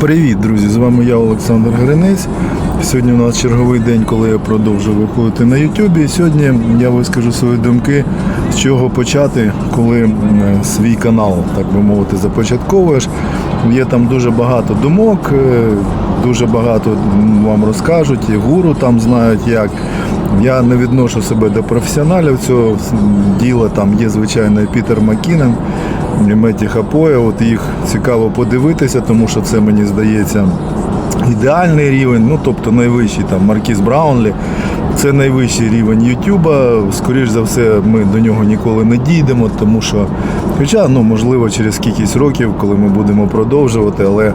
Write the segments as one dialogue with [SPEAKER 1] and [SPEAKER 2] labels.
[SPEAKER 1] Привіт, друзі! З вами я, Олександр Гринець. Сьогодні у нас черговий день, коли я продовжую виходити на Ютубі. Сьогодні я вискажу свої думки, з чого почати, коли свій канал, так би мовити, започатковуєш. Є там дуже багато думок, е, дуже багато вам розкажуть, і гуру там знають як. Я не відношу себе до професіоналів цього діла. Там є звичайно і Пітер Макінен, і Меті Хапоя. От їх цікаво подивитися, тому що це мені здається ідеальний рівень, ну тобто найвищий там Маркіз Браунлі. Це найвищий рівень Ютуба. Скоріш за все, ми до нього ніколи не дійдемо, тому що, хоча, ну, можливо, через кількість років, коли ми будемо продовжувати, але,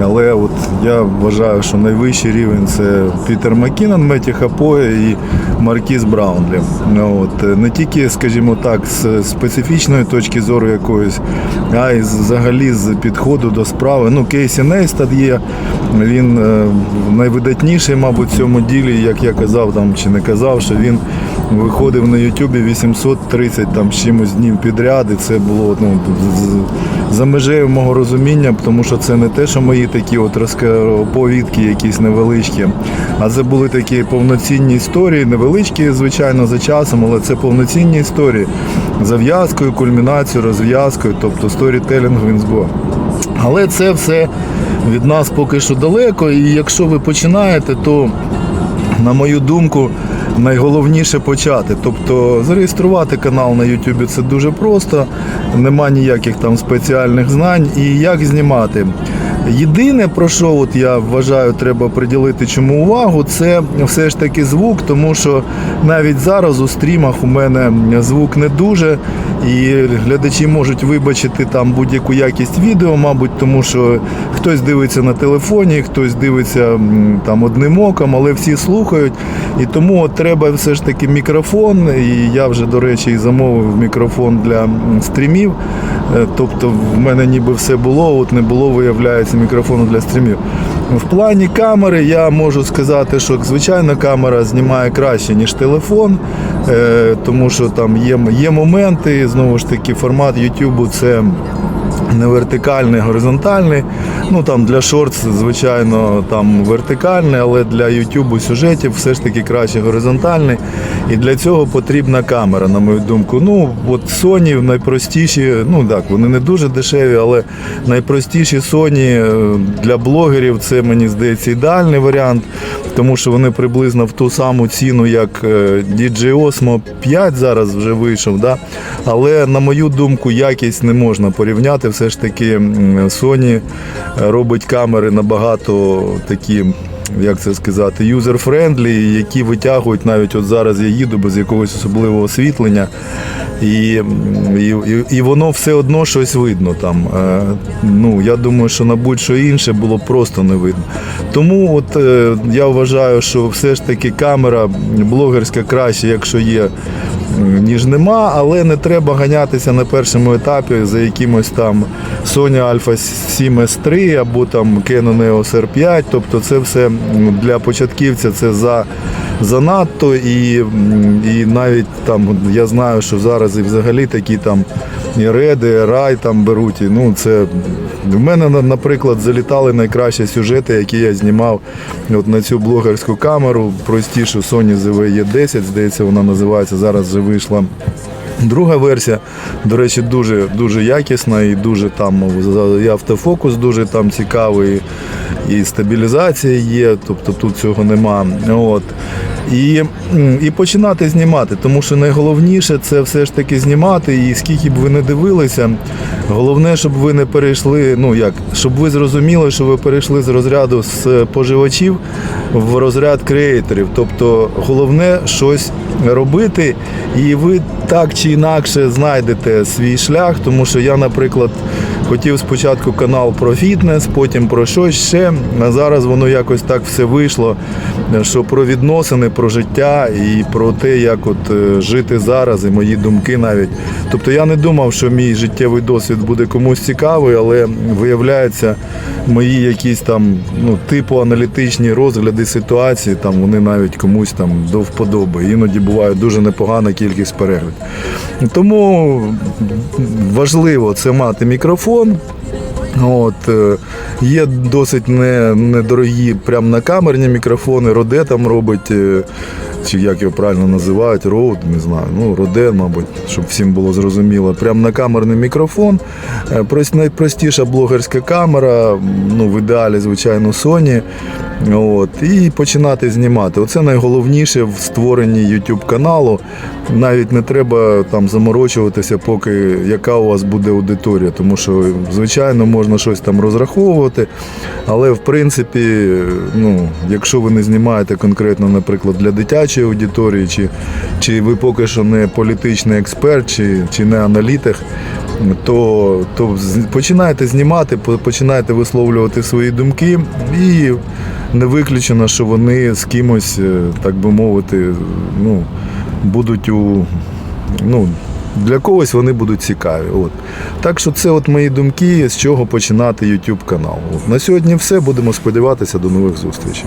[SPEAKER 1] але от я вважаю, що найвищий рівень це Пітер Маккінон, Меті Хапоя і Маркіс Браунлі. Ну, От, не тільки, скажімо так, з специфічної точки зору якоїсь, а й взагалі з підходу до справи. Ну, Кейсі Нейстад є, він е, найвидатніший, мабуть, в цьому ділі, як я казав там чи не казав, що він виходив на Ютубі 830 там чимось днів підряд, і це було ну, за межею мого розуміння, тому що це не те, що мої такі от оповідки якісь невеличкі, а це були такі повноцінні історії, невеличкі, звичайно, за часом, але це повноцінні історії зав'язкою, кульмінацією, розв'язкою, тобто сторітелінг він збор. Але це все від нас поки що далеко, і якщо ви починаєте, то на мою думку, найголовніше почати. Тобто зареєструвати канал на YouTube це дуже просто, нема ніяких там спеціальних знань. І як знімати. Єдине, про що от я вважаю, треба приділити чому увагу, це все ж таки звук, тому що навіть зараз у стрімах у мене звук не дуже, і глядачі можуть вибачити там будь-яку якість відео, мабуть, тому що хтось дивиться на телефоні, хтось дивиться там одним оком, але всі слухають. І тому от треба все ж таки мікрофон. І я вже, до речі, і замовив мікрофон для стрімів. Е, Тобто в мене ніби все було, от не було, виявляється, мікрофону для стрімів. В плані камери я можу сказати, що звичайно камера знімає краще, ніж телефон, е, тому що там є, є моменти, знову ж таки, формат YouTube це не вертикальний, горизонтальний. Ну там для шортс, звичайно, там вертикальний, але для YouTube сюжетів все ж таки краще горизонтальний. І для цього потрібна камера, на мою думку. Ну, от Sony найпростіші, ну так, вони не дуже дешеві, але найпростіші Sony е, для блогерів це мені здається ідеальний варіант, тому що вони приблизно в ту саму ціну, як е, DJI Osmo 5 зараз вже вийшов. Да? Але на мою думку, якість не можна порівняти. Все ж таки Sony робить камери набагато такі. Як це сказати, юзер-френдлі, які витягують навіть от зараз я їду без якогось особливого освітлення, і, і, і, воно все одно щось видно там. Е, Ну, я думаю, що на будь-що інше було просто не видно. Тому от е, я вважаю, що все ж таки камера блогерська краще, якщо є ніж нема, але не треба ганятися на першому етапі за якимось там Sony Alpha 7 S3 або там Canon EOS R5. Тобто це все для початківця це за. Занадто і, і навіть там я знаю, що зараз і взагалі такі там і реди, рай там беруть. І, ну це в мене, на- наприклад, залітали найкращі сюжети, які я знімав от на цю блогерську камеру, простішу Sony ZV-E10, здається, вона називається. Зараз вже вийшла. Друга версія, до речі, дуже дуже якісна і дуже там і автофокус дуже там цікавий, і стабілізація є, тобто тут цього нема. От. І, і починати знімати, тому що найголовніше це все ж таки знімати. І скільки б ви не дивилися, головне, щоб ви не перейшли, ну як, щоб ви зрозуміли, що ви перейшли з розряду з споживачів в розряд креаторів. Тобто головне щось робити, і ви так чи інакше знайдете свій шлях, тому що я, наприклад, хотів спочатку канал про фітнес, потім про щось ще. А зараз воно якось так все вийшло, що про відносини, про життя і про те, як от е, жити зараз, і мої думки навіть. Тобто я не думав, що мій життєвий досвід буде комусь цікавий, але виявляється, мої якісь там ну, типу аналітичні розгляди ситуації, там вони навіть комусь там до вподоби. Іноді буває дуже непогана кількість переглядів. Тому важливо це мати мікрофон. От, е, є досить недорогі прям на камерні мікрофони. Роде там робить, е, чи як його правильно називають, роуд, не знаю. Ну, роде, мабуть, щоб всім було зрозуміло. Прям на камерний мікрофон. Е, Найпростіша блогерська камера, ну, в ідеалі, звичайно, Sony. От, і починати знімати. Оце найголовніше в створенні YouTube каналу. Навіть не треба там заморочуватися, поки яка у вас буде аудиторія, тому що, звичайно, можна щось там розраховувати. Але в принципі, ну, якщо ви не знімаєте конкретно, наприклад, для дитячої аудиторії, чи, чи ви поки що не політичний експерт, чи, чи не аналітик, то, то починайте знімати, починайте висловлювати свої думки і не виключено, що вони з кимось, е, так би мовити, ну, будуть у. Ну, для когось вони будуть цікаві. От. Так що це от мої думки, з чого починати YouTube канал. От. На сьогодні все. Будемо сподіватися до нових зустрічей.